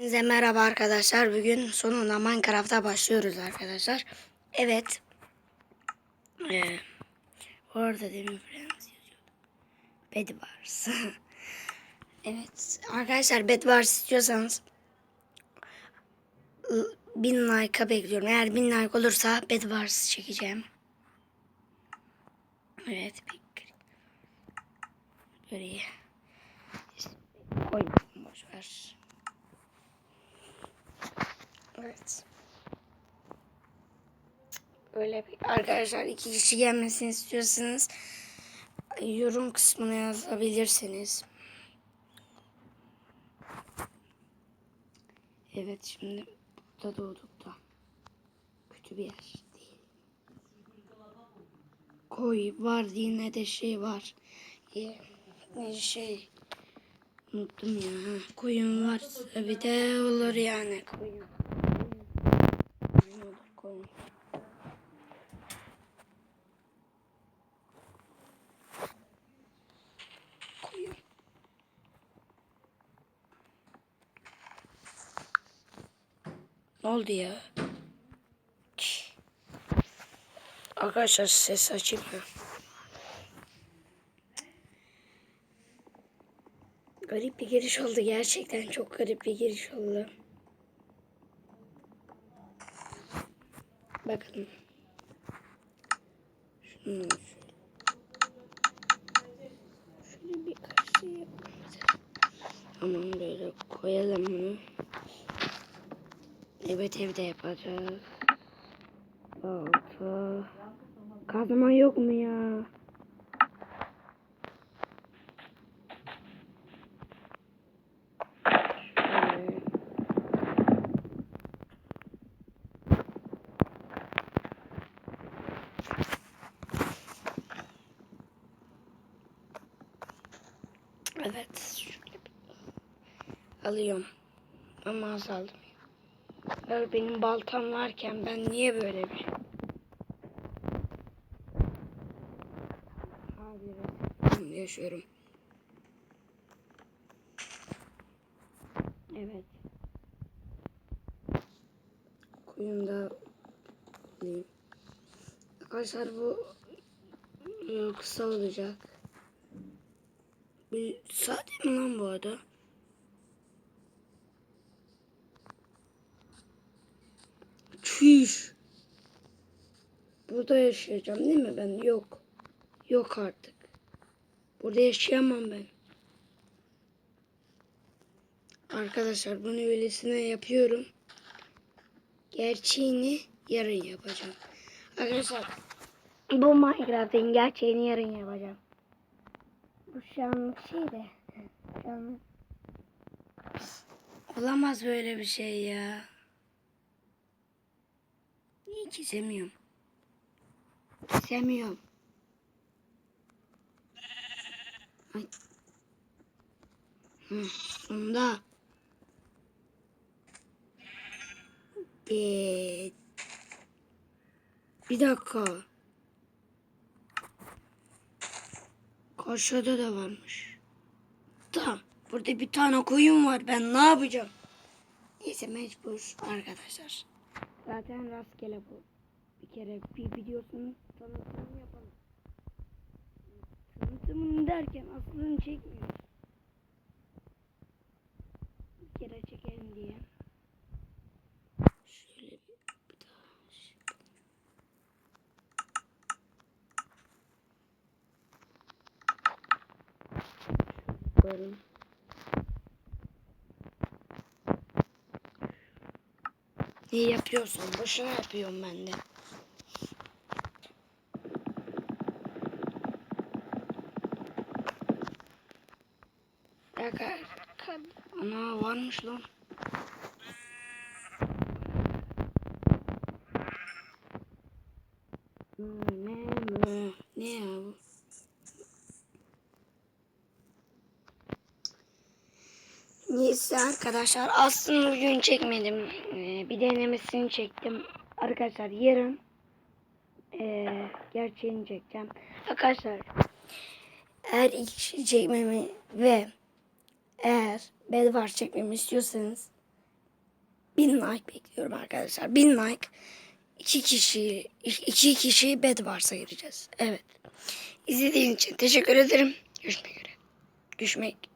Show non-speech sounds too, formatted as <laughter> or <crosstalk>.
Size merhaba arkadaşlar. Bugün sonunda Minecraft'a başlıyoruz arkadaşlar. Evet. Ee, orada demin Friends yazıyordu. Bedwars. <laughs> evet. Arkadaşlar Bedwars istiyorsanız bin like'a bekliyorum. Eğer bin like olursa Bedwars çekeceğim. Evet. Böyle koy boş ver. Evet. Öyle arkadaşlar iki kişi gelmesini istiyorsanız yorum kısmına yazabilirsiniz. Evet şimdi burada doğduk da kötü bir yer değil. Koy var yine de şey var. Ne şey unuttum ya. Koyun var bir de olur yani. Koyun olur koyun. Koyun. Ne oldu ya? Arkadaşlar ses açayım mı? Garip bir giriş oldu gerçekten çok garip bir giriş oldu. Bakın. Şunu şöyle. Bir karşı yapalım. Tamam böyle koyalım bunu. Evet evde yapacağız. Altı. Kazma yok mu ya? Evet. Alıyorum. Ama azaldım. Ya benim baltam varken ben niye böyle bir. Yaşıyorum. Evet. Koyun da alayım. Arkadaşlar bu e, kısa olacak. Bir sade mi lan bu arada? Çüş. Burada yaşayacağım değil mi ben? Yok. Yok artık. Burada yaşayamam ben. Arkadaşlar bunu öylesine yapıyorum. Gerçeğini yarın yapacağım. Arkadaşlar bu Minecraft'ın gerçeğini yarın yapacağım. Bu şu anlık şey de. Şu. Olamaz böyle bir şey ya. Niye çizemiyorum? Çizemiyorum. Ay. Sonunda. Bir, bir dakika. Karşıda da varmış. Tamam. Burada bir tane koyun var. Ben ne yapacağım? Neyse mecbur arkadaşlar. Zaten rastgele bu. Bir kere bir videosunun tanıtımını yapalım. Tanıtımını derken aslını çekmiyoruz. Bir kere çekelim diye. Şöyle bir, daha. Şöyle Ne yapıyorsun? Boşuna yapıyorum ben de. Ana varmış lan. Ne bu? Ne ya bu? Neyse arkadaşlar aslında bugün çekmedim. Ee, bir denemesini çektim. Arkadaşlar yarın ee, gerçeğini çekeceğim. Arkadaşlar eğer ilk şey çekmemi ve eğer Bedwars çekmemi istiyorsanız bin like bekliyorum arkadaşlar. Bin like. iki kişi iki kişi bed varsa gireceğiz. Evet. İzlediğin için teşekkür ederim. Görüşmek üzere. Görüşmek